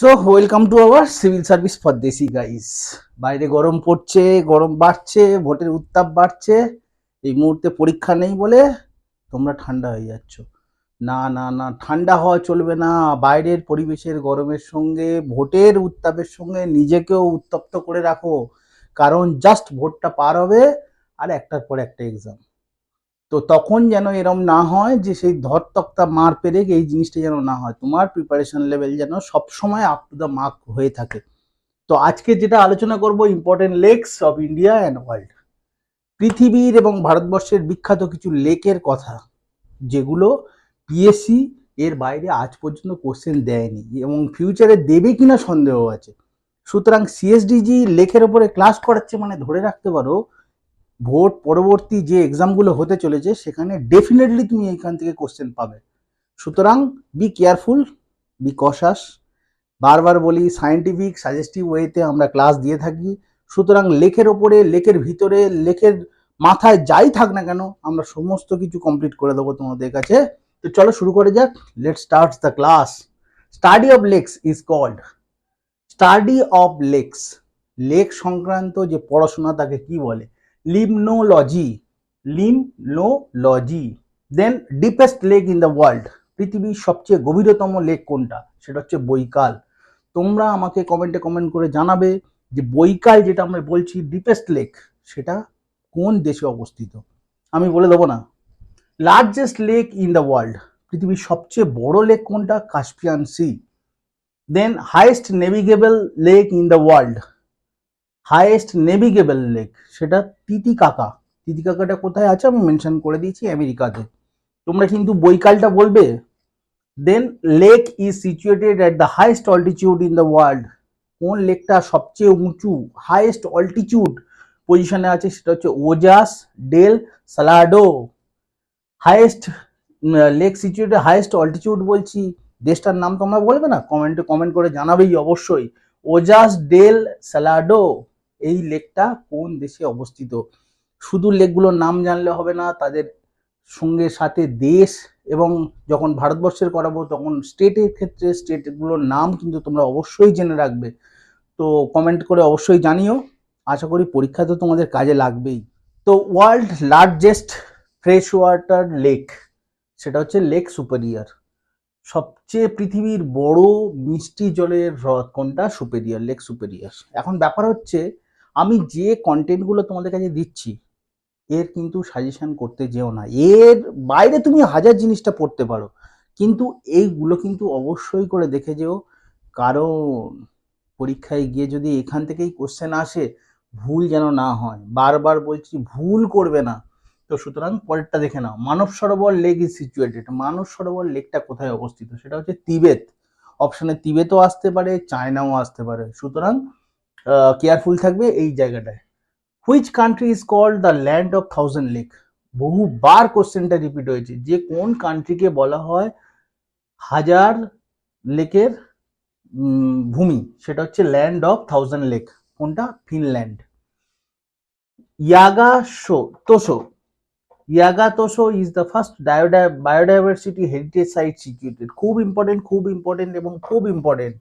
So welcome to our civil service for desi guys বাইরে গরম পড়ছে, গরম বাড়ছে, ভোটের উত্তাপ বাড়ছে। এই মুহূর্তে পরীক্ষা নেই বলে তোমরা ঠান্ডা হয়ে যাচ্ছ। না না না, ঠান্ডা হওয়া চলবে না। বাইরের পরিবেশের গরমের সঙ্গে, ভোটের উত্তাপের সঙ্গে নিজেকেও উত্তপ্ত করে রাখো। কারণ জাস্ট ভোটটা পার হবে আর একটার পর একটা এক্সাম তো তখন যেন এরম না হয় যে সেই ধর তক্তা মার পেরে এই জিনিসটা যেন না হয়। তোমার প্রিপারেশন লেভেল যেন সবসময় আপ টু দ্য মার্ক হয়ে থাকে। তো আজকে যেটা আলোচনা করব important lakes of India and world পৃথিবীর এবং ভারতবর্ষের বিখ্যাত কিছু লেকের কথা, যেগুলো পিএসসি এর বাইরে আজ পর্যন্ত কোশ্চেন দেয়নি এবং ফিউচারে দেবে কিনা সন্দেহ আছে। সুতরাং সিএসডিজি লেকের ওপরে ক্লাস করাচ্ছে মানে ধরে রাখতে পারো ভোট পরবর্তী যে এক্সামগুলো হতে চলেছে, সেখানে ডেফিনেটলি তুমি এখান থেকে কোশ্চেন পাবে। সুতরাং বি কেয়ারফুল বি কশাস বারবার বলি সায়েন্টিফিক সাজেস্টিভ ওয়েতে আমরা ক্লাস দিয়ে থাকি। সুতরাং, লেখের ওপরে, লেখের ভিতরে, লেখের মাথায় যাই থাক না কেন, আমরা সমস্ত কিছু কমপ্লিট করে দেবো তোমাদের কাছে। তো চলো শুরু করে যাক। Let start the class study of lakes is called study of lakes lake সংক্রান্ত যে পড়াশোনা, তাকে কি বলে? Limnology limnology then deepest lake in the world পৃথিবীর সবচেয়ে গভীরতম লেক কোনটা? সেটা হচ্ছে বৈকাল। তোমরা আমাকে কমেন্টে কমেন্ট করে জানাবে যে বৈকাল যেটা আমরা বলছি ডিপেস্ট লেক সেটা কোন দেশে অবস্থিত? আমি বলে দেবো না। Largest lake in the world পৃথিবীর সবচেয়ে বড় লেক কোনটা? Caspian sea then highest navigable lake in the world highest navigable lake সেটা তিতিকাকা। তিতিকাকাটা কোথায় আছে আমি মেনশন করে দিয়েছি আমেরিকাতে। তোমরা কিন্তু বৈকালটা বলবে then lake is situated at the highest altitude in the world কোন লেকটা সবচেয়ে উঁচু? হাইয়েস্ট অল্টিটিউড পজিশনে আছে, সেটা হচ্ছে Ojos del Salado highest lake situated highest altitude বলছি। দেশটার নাম তোমরা বলবে না? কমেন্টে কমেন্ট করে জানাবেই অবশ্যই। ওজাস ডেল সালাডো এই লেকটা কোন দেশে অবস্থিত? শুধু লেকগুলোর নাম জানলে হবে না, তাদের সঙ্গে সাথে দেশ এবং যখন ভারতবর্ষের করাবো, তখন স্টেটের ক্ষেত্রে স্টেটগুলোর নাম কিন্তু তোমরা অবশ্যই জেনে রাখবে। তো কমেন্ট করে অবশ্যই জানিও। আশা করি পরীক্ষা তো তোমাদের কাজে লাগবেই। তো world largest fresh water lake সেটা হচ্ছে লেক সুপেরিয়ার সবচেয়ে পৃথিবীর বড় মিষ্টি জলের হ্রদ কোনটা? সুপেরিয়ার লেক সুপেরিয়ার এখন ব্যাপার হচ্ছে আমি যে কন্টেন্টগুলো তোমাদের কাছে দিচ্ছি, এর কিন্তু সাজেশন করতে যেও না। এর বাইরে তুমি হাজার জিনিসটা পড়তে পারো। কিন্তু এইগুলো কিন্তু অবশ্যই করে দেখে যেও। কারও পরীক্ষায় গিয়ে যদি এখান থেকেই কোশ্চেন আসে, ভুল যেন না হয়। বারবার বলছি, ভুল করবে না। তো সুতরাং পরেরটা দেখে নাও। Manas Sarovar lake is situated Manas Sarovar লেকটা কোথায় অবস্থিত? সেটা হচ্ছে তিবেত। অপশানে তিবেতও আসতে পারে, চায়নাও আসতে পারে। সুতরাং কেয়ারফুল থাকবে এই জায়গাটায়। Which country is called the land of thousand lake বহুবার কোশ্চেনটা রিপিট হয়েছে। যে কোন কান্ট্রিকে বলা হয় হাজার লেকের ভূমি? সেটা হচ্ছে ল্যান্ড অফ থাউজেন্ড লেক কোনটা? Finland ইয়াগাশো Tso Yayatso is the first biodiversity heritage site situated খুব ইম্পর্টেন্ট খুব ইম্পর্টেন্ট এবং খুব important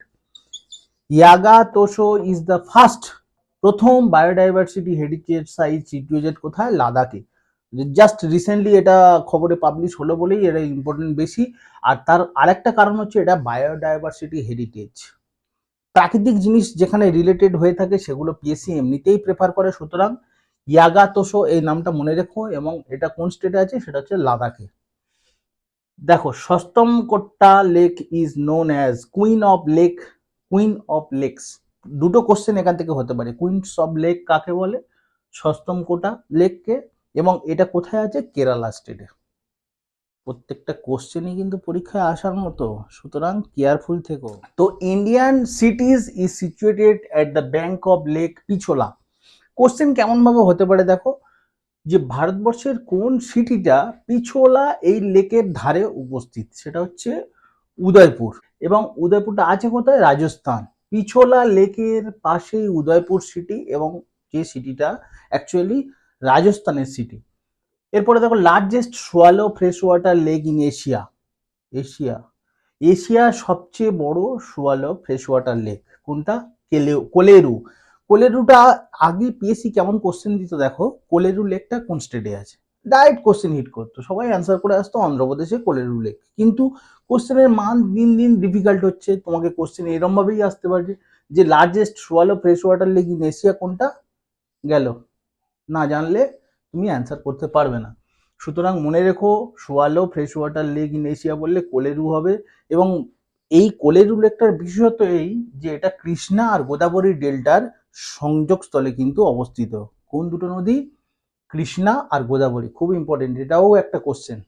Yayatso is the first প্রথম বায়োডাইভার্সিটি হেরিটেজ সাইট সিচুয়েটেড কোথায়? লাদাখে। জাস্ট রিসেন্টলি এটা খবরে পাবলিশ হলো বলেই এটা ইম্পর্টেন্ট বেশি। আর তার আরেকটা কারণ হচ্ছে এটা বায়োডাইভার্সিটি হেরিটেজ প্রাকৃতিক জিনিস যেখানে রিলেটেড হয়ে থাকে সেগুলো পিএসসি এমনিতেই প্রেফার করে। সুতরাং ইয়াগাতোশো এই নামটা মনে রেখো এবং এটা কোন স্টেটে আছে? সেটা হচ্ছে লাদাখে। দেখো Sasthamcotta lake is known as queen of lake queen of lakes দুটো কোশ্চেন এখান থেকে হতে পারে। কুইন্স অফ লেক কাকে বলে? সস্তম কোটা লেককে এবং এটা কোথায় আছে? কেরালা স্টেটে প্রত্যেকটা কোশ্চেনই কিন্তু পরীক্ষায় আসার মতো। সুতরাং কেয়ারফুল থেকো। তো Indian cities is situated at the bank of lake Pichola question কেমনভাবে হতে পারে দেখো? যে ভারতবর্ষের কোন সিটিটা পিছোলা এই লেকের ধারে উপস্থিত? সেটা হচ্ছে উদয়পুর। এবং উদয়পুরটা আছে কোথায়? রাজস্থান। পিছোলা লেকের পাশেই উদয়পুর সিটি এবং যে সিটিটা অ্যাকচুয়ালি রাজস্থানের সিটি এরপরে দেখো largest shallow fresh water lake in Asia Asia এশিয়ার সবচেয়ে বড় সুয়ালো ফ্রেশ ওয়াটার লেক কোনটা? কেলে, কোলেরু। কোলেরুটা আগে পিএসসি কেমন কোশ্চেন দিত দেখো? কোলেরু লেকটা কোন স্টেটে আছে? ডাইরেক্ট কোশ্চেন হিট করতো। সবাই অ্যান্সার করে আসতো অন্ধ্রপ্রদেশে কোলেরু লেক কিন্তু কোশ্চেনের মান দিন দিন ডিফিকাল্ট হচ্ছে। তোমাকে কোশ্চেন এরমভাবেই আসতে পারে যে largest shallow fresh water lake in Asia কোনটা? গেল। না জানলে তুমি অ্যান্সার করতে পারবে না। সুতরাং মনে রেখো, shallow fresh water lake in Asia বললে কোলেরু হবে এবং এই কোলেরু লেকটার বিশেষত এই যে এটা কৃষ্ণা আর গোদাবরী ডেল্টার সংযোগস্থলে কিন্তু অবস্থিত। কোন দুটো নদী? কৃষ্ণা আর গোদাবরী, খুব ইম্পর্টেন্ট এটাও একটা কোশ্চেন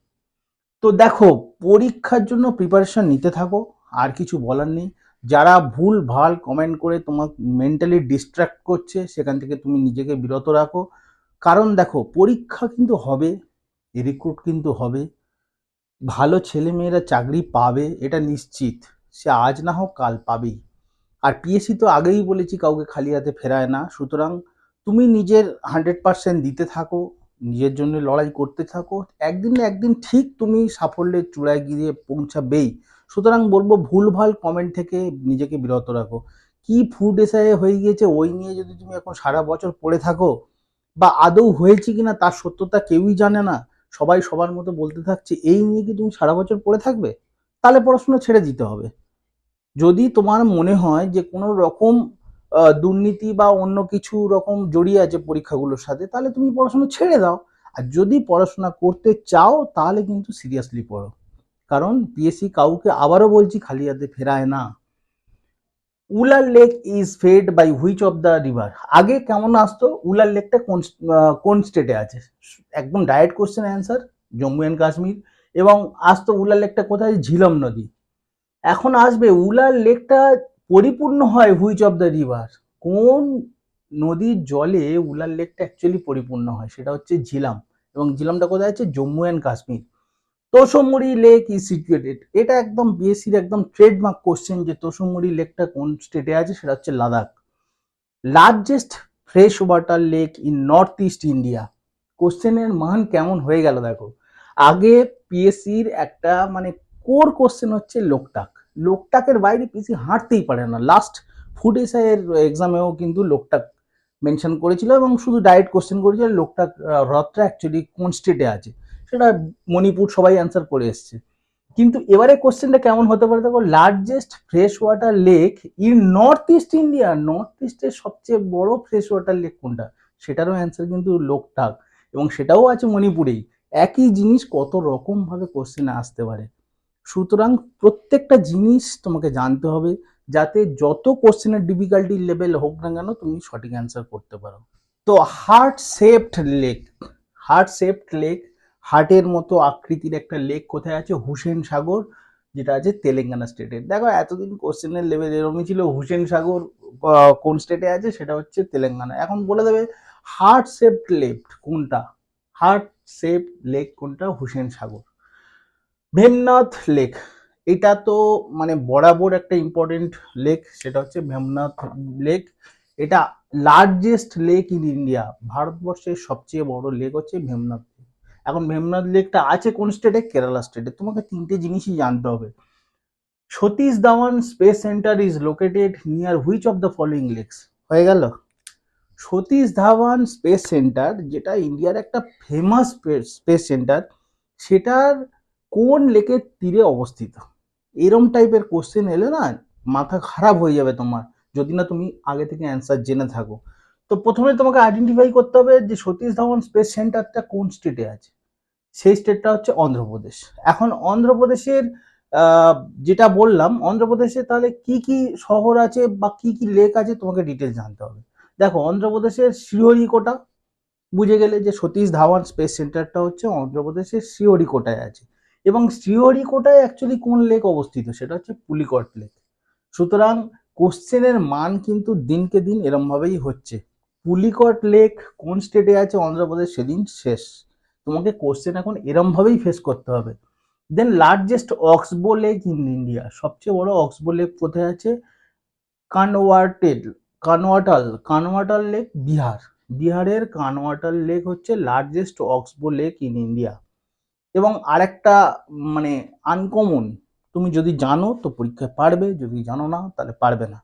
তো দেখো, পরীক্ষার জন্য প্রিপারেশন নিতে থাকো, আর কিছু বলার নেই। যারা ভুল, ভালো কমেন্ট করে তোমার মেন্টালি ডিস্ট্র্যাক্ট করছে, সেখান থেকে তুমি নিজেকে বিরত রাখো। কারণ দেখো, পরীক্ষা কিন্তু হবে রিক্রুট কিন্তু হবে। ভালো ছেলে মেয়েরা চাকরি পাবে, এটা নিশ্চিত। সে আজ না হোক, কাল পাবেই। আর পিএসসি তো আগেই বলেছি, কাউকে খালি হাতে ফেরায় না। সুতরাং তুমি নিজের হান্ড্রেড পার্সেন্ট দিতে থাকো, নিজের জন্য লড়াই করতে থাকো, একদিন না একদিন ঠিক তুমি সাফল্যের চূড়ায় গিয়ে পৌঁছাবেই। সুতরাং বলব ভুলভাল কমেন্ট থেকে নিজেকে বিরত রাখো। কি ফুড এসআই হয়ে গিয়েছে ওই নিয়ে যদি তুমি এখন সারা বছর পড়ে থাকো, বা আদৌ হয়েছে কিনা তার সত্যতা কেউই জানে না, সবাই সবার মতো বলতে থাকছে, এই নিয়ে কি তুমি সারা বছর পড়ে থাকবে? তাহলে পড়াশোনা ছেড়ে দিতে হবে। যদি তোমার মনে হয় যে কোনো রকম দুর্নীতি বা অন্য কিছু রকম জড়িয়ে আছে পরীক্ষাগুলোর সাথে, তাহলে তুমি পড়াশোনা ছেড়ে দাও। আর যদি পড়াশোনা করতে চাও, তাহলে কিন্তু সিরিয়াসলি পড়ো। কারণ পিএসসি কাউকে আবারও বলছি, খালি হাতে ফেরায় না। Wular lake is fed by which of the river আগে কেমন আসতো? উলার লেকটা কোন কোন স্টেটে আছে? একদম direct question answer Jammu and Kashmir. এবং আসতো উলার লেকটা কোথায়? ঝিলম নদী। এখন আসবে, উলার লেকটা পরিপূর্ণ হয় হুইচ অফ দ্য রিভার। কোন নদীর জলে উলার লেকটা অ্যাকচুয়ালি পরিপূর্ণ হয়, সেটা হচ্ছে ঝিলাম। এবং ঝিলামটা কোথায় আছে? Jammu and Kashmir. Tsomoriri lake is situated এটা একদম বিএসসির একদম ট্রেডমার্ক কোশ্চেন যে তোষমুড়ি লেকটা কোন স্টেটে আছে, সেটা হচ্ছে Ladakh. Largest fresh water lake in north east India কোশ্চেনের মান কেমন হয়ে গেল দেখো। আগে পিএসসির একটা মানে কোর কোশ্চেন হচ্ছে লোকটাক। লোকটাকের বাইরে পিসি হাঁটতেই পারে না। লাস্ট ফুড এসআই এর এক্সামেও কিন্তু লোকটাক মেনশন করেছিল এবং শুধু ডাইরেক্ট কোশ্চেন করেছিল লোকটাক হ্রদটা অ্যাকচুয়ালি কোন স্টেটে আছে? সেটা মণিপুর সবাই অ্যান্সার করে এসছে। কিন্তু এবারে কোশ্চেনটা কেমন হতে পারে? দেখো largest fresh water lake in north east India north ইস্টের সবচেয়ে বড় ফ্রেশ ওয়াটার লেক কোনটা? সেটারও অ্যান্সার কিন্তু লোকটাক এবং সেটাও আছে মণিপুরেই। একই জিনিস কত রকমভাবে কোশ্চেনে আসতে পারে। সুতরাং প্রত্যেকটা জিনিস তোমাকে জানতে হবে যাতে যত কোশ্চেনের ডিফিকাল্টি লেভেল হোক না কেন তুমি সঠিক অ্যান্সার করতে পারো। তো heart shaped lake heart shaped lake হার্টের মতো আকৃতির একটা লেক কোথায় আছে? হুসেন সাগর, যেটা আছে তেলেঙ্গানা স্টেটে দেখো, এতদিন কোশ্চেনের লেভেল এরকমই ছিল, হুসেন সাগর কোন স্টেটে আছে? সেটা হচ্ছে তেলেঙ্গানা। এখন বলে দেবে হার্ট শেপড লেক কোনটা? হার্ট শেপ লেক কোনটা? হুসেন সাগর। ভেমনাথ লেক। এটা তো মানে বরাবর একটা ইম্পর্টেন্ট লেক সেটা হচ্ছে ভেমনাথ লেক এটা লার্জেস্ট লেক ইন ইন্ডিয়া ভারতবর্ষের সবচেয়ে বড় লেক হচ্ছে ভেমনাথ লেক এখন ভেমনাথ লেকটা আছে কোন স্টেটে কেরালা স্টেটে তোমাকে তিনটে জিনিসই জানতে হবে। Satish Dhawan space centre is located near which of the following lakes হয়ে গেল। সতীশ ধাওয়ান স্পেস সেন্টার, যেটা ইন্ডিয়ার একটা ফেমাস স্পেস সেন্টার সেটার কোন লেকের তীরে অবস্থিত? এরম টাইপের কোশ্চেন এলে না মাথা খারাপ হয়ে যাবে তোমার। যদি না তুমি আগে থেকে অ্যান্সার জেনে থাকো। তো প্রথমে তোমাকে আইডেন্টিফাই করতে হবে যে সতীশ ধাওয়ান স্পেস সেন্টারটা কোন স্টেটে আছে? সেই স্টেটটা হচ্ছে অন্ধ্রপ্রদেশ। এখন অন্ধ্রপ্রদেশের যেটা বললাম, অন্ধ্রপ্রদেশে তাহলে কি কি শহর আছে বা কি কি লেক আছে তোমাকে ডিটেলস জানতে হবে। দেখো, অন্ধ্রপ্রদেশের শ্রীহরিকোটা বুঝে গেলে যে সতীশ ধাওয়ান স্পেস সেন্টারটা হচ্ছে অন্ধ্রপ্রদেশের শ্রীহরিকোটায় আছে। এবং শ্রীহরিকোটায় অ্যাকচুয়ালি কোন লেক অবস্থিত? সেটা হচ্ছে পুলিকট লেক সুতরাং কোশ্চেনের মান কিন্তু দিনকে দিন এরমভাবেই হচ্ছে। পুলিকট লেক কোন স্টেটে আছে? অন্ধ্রপ্রদেশ সেদিন শেষ। তোমাকে কোশ্চেন এখন এরমভাবেই ফেস করতে হবে। Then largest oxbow lake in India সবচেয়ে বড় অক্সবো লেক কোথায় আছে? কানওয়াটেল কানওয়াটাল কানওয়াটাল লেক বিহার বিহারের কানওয়াটাল লেক হচ্ছে largest oxbow lake in India এবং আরেকটা মানে আনকমন তুমি যদি জানো তো পরীক্ষায় পারবে, যদি জানো না তাহলে পারবে না।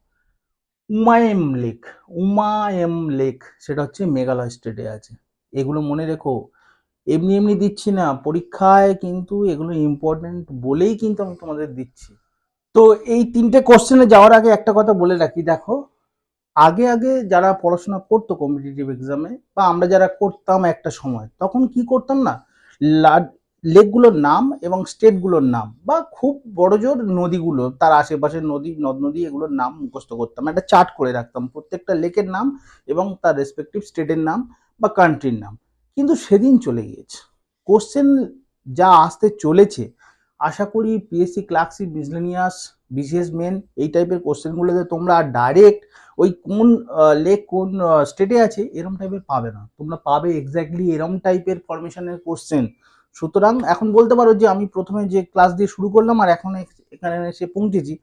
উমায়েম লেক উমায়েম লেক, সেটা হচ্ছে মেঘালয় স্টেটে আছে। এগুলো মনে রেখো, এমনি এমনি দিচ্ছি না, পরীক্ষায় কিন্তু এগুলো ইম্পর্টেন্ট বলেই কিন্তু আমি তোমাদের দিচ্ছি। তো এই তিনটে কোশ্চেনে যাওয়ার আগে একটা কথা বলে রাখি, দেখো, আগে আগে যারা পড়াশোনা করতো কম্পিটিটিভ এক্সামে বা আমরা যারা করতাম একটা সময়, তখন কি করতাম না লেকগুলোর নাম এবং স্টেটগুলোর নাম বা খুব বড় জোর নদীগুলো, তার আশেপাশের নদী, নদ নদী এগুলোর নাম মুখস্থ করতাম। একটা চার্ট করে রাখতাম প্রত্যেকটা লেকের নাম এবং তার রেসপেক্টিভ স্টেটের নাম বা কান্ট্রির নাম। কিন্তু সেদিন চলে গিয়েছে। কোশ্চেন যা আসতে চলেছে, আশা করি PSC clerkship miscellaneous BCS main এই টাইপের কোশ্চেনগুলোতে তোমরা ডাইরেক্ট ওই কোন লেক কোন স্টেটে আছে এরম টাইপের পাবে না। তোমরা পাবে এক্স্যাক্টলি এরম টাইপের ফরমেশনের কোশ্চেন সুতরাং এখন বলতে পারো যে আমি প্রথমে যে ক্লাস দিয়ে শুরু করলাম আর এখন এখানে এসে পৌঁছেছি,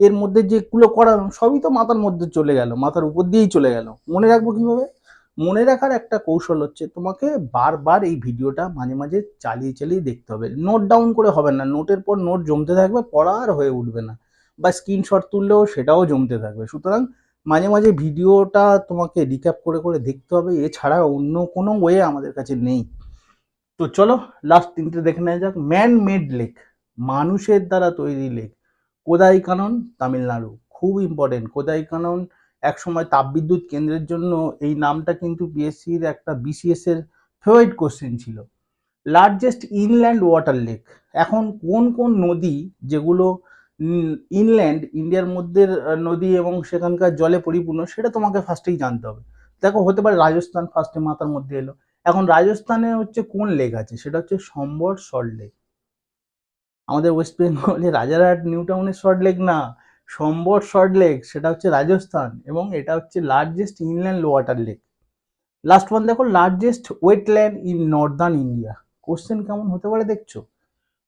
এর মধ্যে যেগুলো করালাম সবই তো মাথার মধ্যে চলে গেল, মাথার উপর দিয়েই চলে গেল। মনে রাখব কীভাবে? মনে রাখার একটা কৌশল হচ্ছে তোমাকে বারবার এই ভিডিওটা মাঝে মাঝে চালিয়ে চালিয়ে দেখতে হবে। নোট ডাউন করে হবে না নোটের পর নোট জমতে থাকবে, পড়া আর হয়ে উঠবে না। বা স্ক্রিনশট তুললেও সেটাও জমতে থাকবে। সুতরাং মাঝে মাঝে ভিডিওটা তোমাকে রিক্যাপ করে করে দেখতে হবে, এছাড়া অন্য কোনো ওয়ে আমাদের কাছে নেই। তো চলো লাস্ট তিনটে দেখে নেওয়া যাক। ম্যান মেড লেক মানুষের দ্বারা তৈরি লেক কোদাই কানন তামিলনাড়ু। খুব ইম্পর্টেন্ট কোদাই কানন এক সময় তাপবিদ্যুৎ কেন্দ্রের জন্য এই নামটা কিন্তু পিএসসির একটা বিসিএস এর ফেভারিট কোশ্চেন ছিল। লার্জেস্ট ইনল্যান্ড ওয়াটার লেক এখন কোন কোন নদী যেগুলো ইনল্যান্ড ইন্ডিয়ার মধ্যে নদী এবং সেখানকার জলে পরিপূর্ণ, সেটা তোমাকে ফার্স্টেই জানতে হবে। দেখো, হতে পারে রাজস্থান ফার্স্টে মাথার মধ্যে এলো। এখন রাজস্থানে হচ্ছে কোন লেক আছে? সেটা হচ্ছে সম্বর সল্ট লেক। আমাদের ওয়েস্ট বেঙ্গলে রাজারহাট নিউ টাউনের সল্ট লেক না, সম্বর সল্ট লেক, সেটা হচ্ছে রাজস্থান এবং এটা হচ্ছে largest inland water lake last one দেখো largest wetland in northern India question কেমন হতে পারে দেখছ?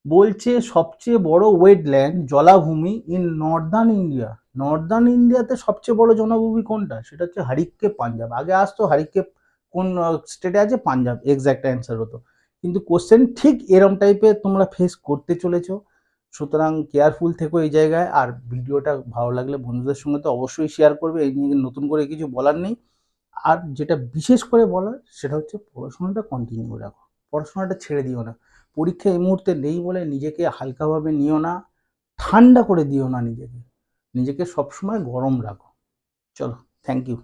বলছে সবচেয়ে বড় ওয়েটল্যান্ড জলাভূমি ইন নর্দার্ন ইন্ডিয়া নর্দার্ন ইন্ডিয়াতে সবচেয়ে বড় জনভূমি কোনটা? সেটা হচ্ছে হারিককে পাঞ্জাব আগে আসতো হারিকেপ কোন স্টেটে আছে? পাঞ্জাব। এক্স্যাক্ট অ্যান্সার হতো। কিন্তু কোশ্চেন ঠিক এরম টাইপের তোমরা ফেস করতে চলেছো। সুতরাং কেয়ারফুল থেকো এই জায়গায়। আর ভিডিওটা ভালো লাগলে বন্ধুদের সঙ্গে তো অবশ্যই শেয়ার করবে। এই নিয়ে নতুন করে কিছু বলার নেই। আর যেটা বিশেষ করে বলার, সেটা হচ্ছে পড়াশোনাটা কন্টিনিউ রাখো। পড়াশোনাটা ছেড়ে দিও না। পরীক্ষা এই মুহূর্তে নেই বলে নিজেকে হালকাভাবে নিও না। ঠান্ডা করে দিও না নিজেকে। নিজেকে সবসময় গরম রাখো। চলো থ্যাংক ইউ